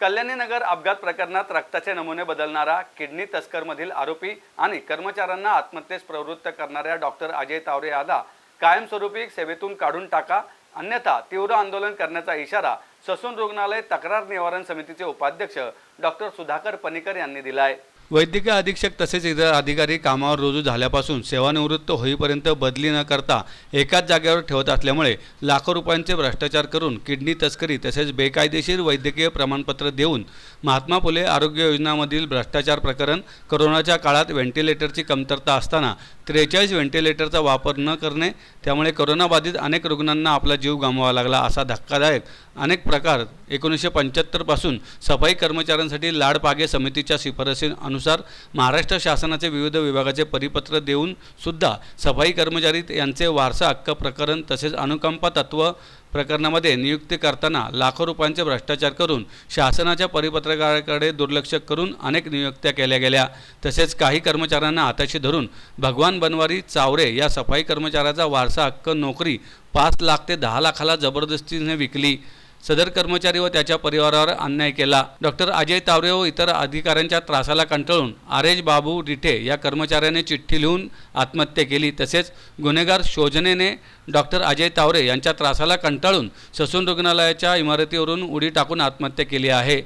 कल्याणीनगर अपघात प्रकरणात रक्ताचे नमुने बदलणारा किडनी तस्करमधील आरोपी आणि कर्मचाऱ्यांना आत्महत्येस प्रवृत्त करणाऱ्या डॉक्टर अजय तावरे याला कायमस्वरूपी सेवेतून काढून टाका. अन्यथा तीव्र आंदोलन करण्याचा इशारा ससून रुग्णालय तक्रार निवारण समितीचे उपाध्यक्ष डॉक्टर सुधाकर पनिकर यांनी दिला आहे वैद्यकीय अधीक्षक तसेच इतर अधिकारी कामावर रुजू झाल्यापासून सेवानिवृत्त होईपर्यंत बदली न करता एकाच जागेवर ठेवत असल्यामुळे लाखो रुपयांचे भ्रष्टाचार करून किडनी तस्करी तसेच बेकायदेशीर वैद्यकीय प्रमाणपत्र देऊन महात्मा फुले आरोग्य योजनामधील भ्रष्टाचार प्रकरण कोरोनाच्या काळात व्हेंटिलेटरची कमतरता असताना त्रेचाळीस व्हेंटिलेटरचा वापर न करणे त्यामुळे कोरोनाबाधित अनेक रुग्णांना आपला जीव गमवावा लागला असा धक्कादायक अनेक प्रकार एकोणीसशे पंच्याहत्तरपासून सफाई कर्मचाऱ्यांसाठी लाडपागे समितीच्या शिफारसीनुसार महाराष्ट्र शासनाचे विविध विभागाचे परिपत्र देऊन सुद्धा सफाई कर्मचारी यांचे वारसा हक्क प्रकरण तसेच अनुकंपा तत्व प्रकरणामध्ये नियुक्ती करताना लाखो रुपयांचे भ्रष्टाचार करून शासनाच्या परिपत्रकाकडे दुर्लक्ष करून अनेक नियुक्त्या केल्या गेल्या. तसेच काही कर्मचाऱ्यांना हाताशी धरून भगवान बनवारी चावरे या सफाई कर्मचाऱ्याचा वारसा हक्क नोकरी पाच लाख ते दहा लाखाला जबरदस्तीने विकली. सदर कर्मचारी व त्याच्या परिवारावर अन्याय केला. डॉक्टर अजय तावरे व इतर अधिकाऱ्यांच्या त्रासाला कंटाळून आरेज बाबू रिठे या कर्मचाऱ्याने चिठ्ठी लिहून आत्महत्या केली. तसेच गुन्हेगार शोजनेने डॉक्टर अजय तावरे यांच्या त्रासाला कंटाळून ससून रुग्णालयाच्या इमारतीवरून उडी टाकून आत्महत्या केली आहे.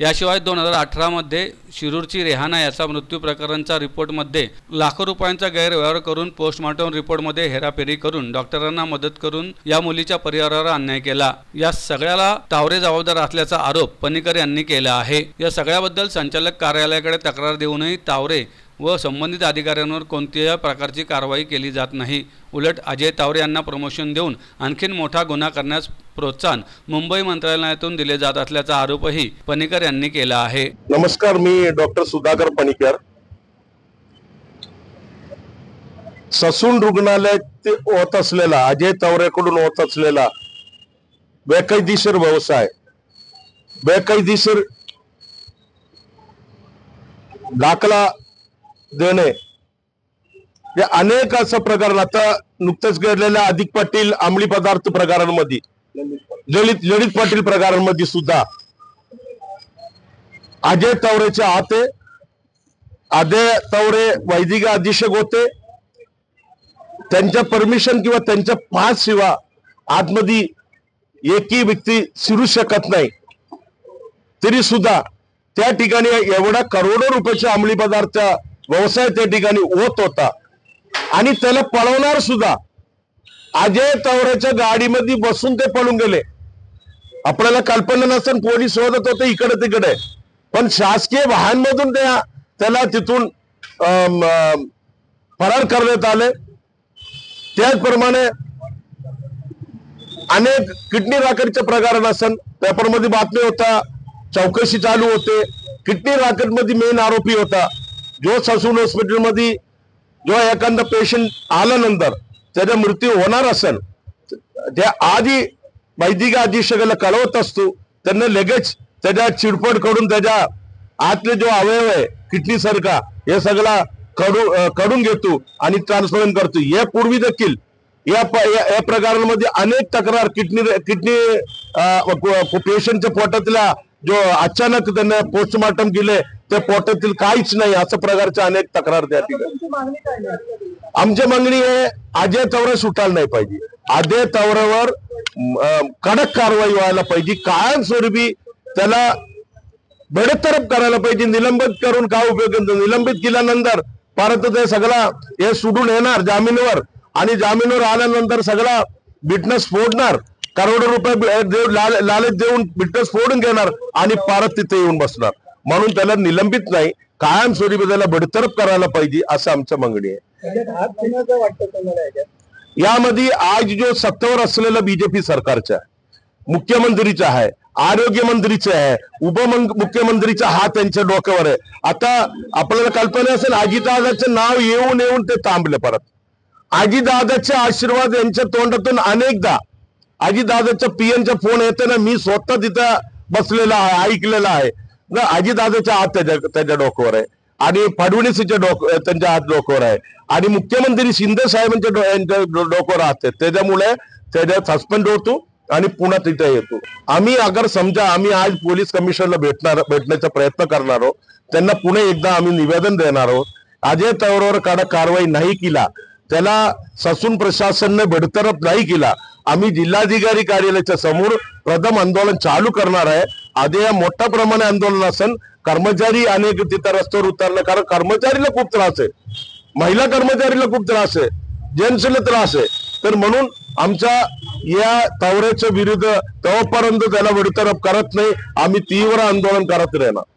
याशिवाय दोन हजार अठरामध्ये शिरूरची रेहाना याचा मृत्यू प्रकरणचा रिपोर्टमध्ये लाखो रुपयांचा गैरव्यवहार करून पोस्टमॉर्टम रिपोर्टमध्ये हेराफेरी करून डॉक्टरांना मदत करून या मुलीच्या परिवारावर अन्याय केला. या सगळ्याला तावरे जबाबदार असल्याचा आरोप पनिकर यांनी केला आहे. या सगळ्याबद्दल संचालक कार्यालयाकडे तक्रार देऊनही तावरे व संबंधित अधिकाऱ्यांवर कोणत्याही प्रकारची कारवाई केली जात नाही. उलट अजय तावरे यांना प्रमोशन देऊन आणखीन मोठा गुन्हा करण्यास प्रोत्साहन मुंबई मंत्रालयातून दिले जात असल्याचा आरोपही पणीकर यांनी केला आहे. नमस्कार मी डॉक्टर सुधाकर पणिकर. ससून रुग्णालयात होत असलेला अजय तावरेकडून होत असलेला बेकायदेशीर व्यवसाय बेकायदेशीर दाखला देणे या अनेक असं प्रकरण आता नुकतंच घडलेल्या अधिक पाटील अंमली पदार्थ प्रकारांमध्ये ललित ललित पाटील प्रकारांमध्ये सुद्धा. अजय तवरेचे आते अजय तवरे वैदिक अधीक्षक होते. त्यांच्या परमिशन किंवा त्यांच्या पाच शिवा आतमध्ये एकही व्यक्ती शिरू शकत नाही. तरी सुद्धा त्या ठिकाणी एवढा करोडो रुपयाच्या अंमली पदार्थ व्यवसाय त्या ठिकाणी होत होता. आणि त्याला पळवणार सुद्धा. अजय तावरेच्या गाडीमध्ये बसून ते पळून गेले. आपल्याला कल्पना नसताना पोलीस शोधत होते इकडे तिकडे. पण शासकीय वाहनमधून त्या त्याला तिथून फरार करण्यात आले. त्याचप्रमाणे अनेक किडनी राकेटचे प्रकरण असन पेपरमध्ये बातमी होता चौकशी चालू होते. किडनी राकेटमध्ये मेन आरोपी होता. जो ससून हॉस्पिटलमध्ये जो एखादा पेशंट आल्यानंतर त्याचा मृत्यू होणार असेल त्या आधी वैदिक अधीक्षकाला कळवत असतो. त्यांना लगेच त्याच्या चिडपड करून त्याच्या आतले जो अवयव आहे किडनी सारखा हे सगळा कडू अं, कडून घेतो आणि ट्रान्सफर करतो. यापूर्वी देखील या प- या या प्रकारांमध्ये अनेक तक्रार किडनी किडनी पेशंटच्या पोटातल्या जो अचानक त्यांना पोस्टमार्टम केले त्या पोटातील काहीच नाही असं प्रकारच्या अनेक तक्रार त्या ठिकाणी. आमची मागणी आहे अजय तवरे सुटायला नाही पाहिजे. अजय तवरेवर कडक कारवाई व्हायला पाहिजे. कायमस्वरूपी त्याला बेडतरफ करायला पाहिजे. निलंबित करून काय उपयोग? निलंबित केल्यानंतर परत ते सगळा हे सोडून येणार जामीनवर. आणि जामीनवर आल्यानंतर सगळा बिटनेस फोडणार. करोडो रुपये लालच देऊन बिटनेस फोडून घेणार आणि परत तिथे येऊन बसणार. म्हणून त्याला निलंबित नाही. कायमस्वरूपी त्याला बडतरफ करायला पाहिजे असं आमच्या मागणी आहे. यामध्ये आज जो सत्तेवर असलेला बीजेपी सरकारचा आहे मुख्यमंत्रीचा आहे आरोग्य मंत्रीचा आहे उपमुख्यमंत्रीचा हात त्यांच्या डोक्यावर आहे. आता आपल्याला कल्पना असेल अजितदादाचं नाव येऊन येऊन ते थांबले परत. अजितदादाचे आशीर्वाद यांच्या तोंडातून अनेकदा. अजितदादाचा पीएनचा फोन येतो ना मी स्वतः तिथं बसलेला आहे ऐकलेला आहे. ना अजितदादाचा हात त्याच्या त्याच्या डोक्यावर आहे. आणि फडणवीसच्या डोक त्यांच्या हात डोक्यावर आहे. आणि मुख्यमंत्री शिंदे साहेबांच्या डो- यांच्या डोक्यावर हात त्याच्यामुळे त्याच्यात सस्पेंड होतो आणि पुन्हा तिथे येतो. आम्ही अगर समजा आम्ही आज पोलीस कमिशनरला भेटणार भेटण्याचा प्रयत्न करणार आहोत. त्यांना पुणे एकदा आम्ही निवेदन देणार आहोत. अजय तवरवर कडक कारवाई नाही केला. त्याला ससून प्रशासनने बडतरफ नाही केला. आम्ही जिल्हाधिकारी कार्यालयाच्या समोर प्रथम आंदोलन चालू करणार आहे. आधी या मोठ्या प्रमाणे आंदोलन असेल कर्मचारी अनेक तिथं रस्त्यावर उतरले कारण कर्मचारीला खूप त्रास आहे. महिला कर्मचारीला खूप त्रास आहे. जेंट्सला त्रास आहे. तर म्हणून आमच्या या तवऱ्याच्या विरुद्ध तवपर्यंत त्याला बडतरफ करत नाही. आम्ही तीव्र आंदोलन करत राहणार.